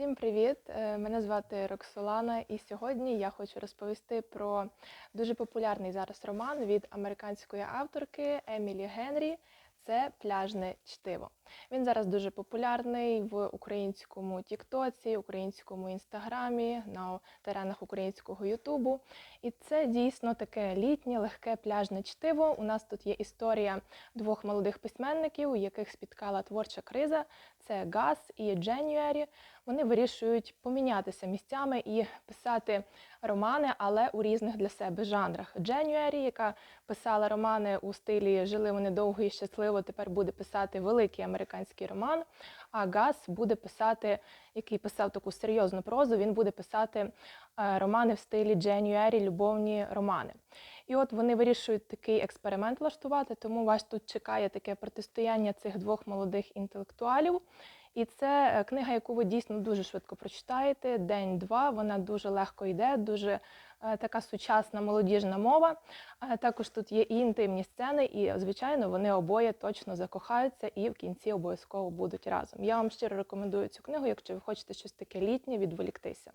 Всім привіт! Е, Мене звати Роксолана, і сьогодні я хочу розповісти про дуже популярний зараз роман від американської авторки Емілі Генрі. Це пляжне чтиво. Він зараз дуже популярний в українському Тіктоці, українському інстаграмі, на теренах українського Ютубу. І це дійсно таке літнє, легке пляжне чтиво. У нас тут є історія двох молодих письменників, у яких спіткала творча криза. Це Газ і Дженюері. Вони вирішують помінятися місцями і писати романи, але у різних для себе жанрах. Дженюері, яка писала романи у стилі Жили вони довго і щасливо, тепер буде писати великий американський роман. А Газ буде писати, який писав таку серйозну прозу, він буде писати е, романи в стилі Дженюері, любовні романи. І от вони вирішують такий експеримент влаштувати, тому вас тут чекає таке протистояння цих двох молодих інтелектуалів. І це е, книга, яку ви дійсно дуже швидко прочитаєте. День-два. Вона дуже легко йде, дуже е, така сучасна молодіжна мова. Також тут є і інтимні сцени, і звичайно вони обоє точно закохаються і в кінці обов'язково будуть разом. Я вам щиро рекомендую цю книгу, якщо ви хочете щось таке літнє, відволіктися.